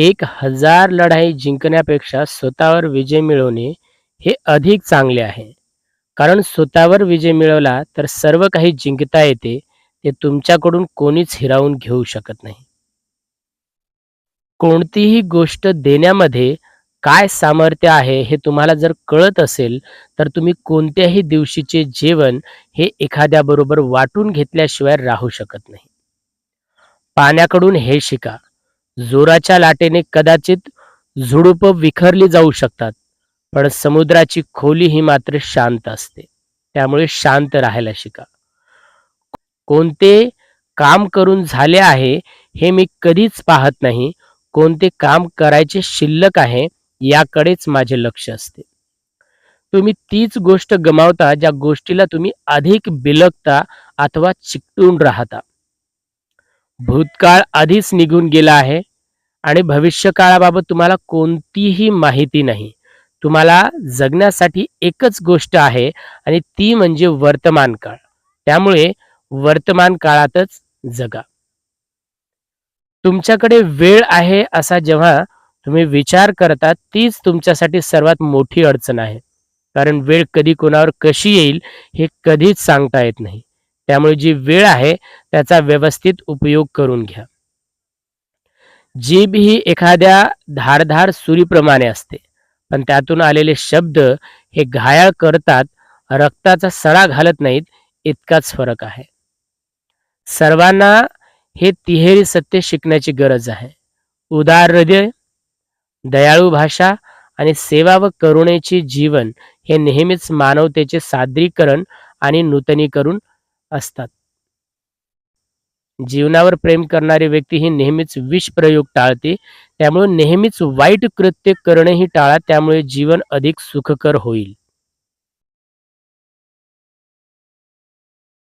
एक हजार लढाई जिंकण्यापेक्षा स्वतःवर विजय मिळवणे हे अधिक चांगले आहे. कारण स्वतःवर विजय मिळवला तर सर्व काही जिंकता येते. ते तुमच्याकडून कोणीच हिरावून घेऊ शकत नाही. कोणतीही गोष्ट देण्यामध्ये काय सामर्थ्य आहे हे तुम्हाला जर कळत असेल, तर तुम्ही कोणत्याही दिवशीचे जेवण हे एखाद्याबरोबर वाटून घेतल्याशिवाय राहू शकत नाही. पाण्याकडून हे शिका. जोराच्या लाटेने कदाचित झुडूप विखरली जाऊ शकतात, पण समुद्राची खोली ही मात्र शांत असते. त्यामुळे शांत राहायला शिका. कोणते काम करून झाले आहे हे मी कधीच पाहत नाही. कोणते काम करायचे शिल्लक आहे याकडेच माझे लक्ष असते. तुम्ही तीच गोष्ट गमावता ज्या गोष्टीला तुम्ही अधिक बिलगता अथवा चिकटून राहता. भूतकाळ आधीच निघून गेला आहे आणि भविष्य काळाबाबत तुम्हाला कोणतीही माहिती नाही. तुम्हाला जगण्यासाठी एकच गोष्ट आहे आणि ती म्हणजे वर्तमान काळ. त्यामुळे वर्तमान काळातच जगा. तुमच्याकडे वेळ आहे असा जेव्हा तुम्ही विचार करता तीच तुमच्यासाठी सर्वात मोठी अडचण आहे. कारण वेळ कधी कोणावर कशी येईल हे कधीच सांगता येत नाही. त्यामुळे जी वेळ आहे त्याचा व्यवस्थित उपयोग करून घ्या. जीभ ही एखाद्या धारधार सुरीप्रमाणे असते, पण त्यातून आलेले शब्द हे घायाळ करतात, रक्ताचा सडा घालत नाहीत इतकाच फरक आहे. सर्वांना हे तिहेरी सत्य शिकण्याची गरज आहे. उदार हृदय, दयाळू भाषा आणि सेवा व करुणेचे जीवन हे नेहमीच मानवतेचे सादरीकरण आणि नूतनीकरण असतात. जीवनावर प्रेम करणारी व्यक्ती ही नेहमीच विष प्रयोग टाळते. त्यामुळे नेहमीच वाईट कृत्य करणेही टाळा. त्यामुळे जीवन अधिक सुखकर होईल.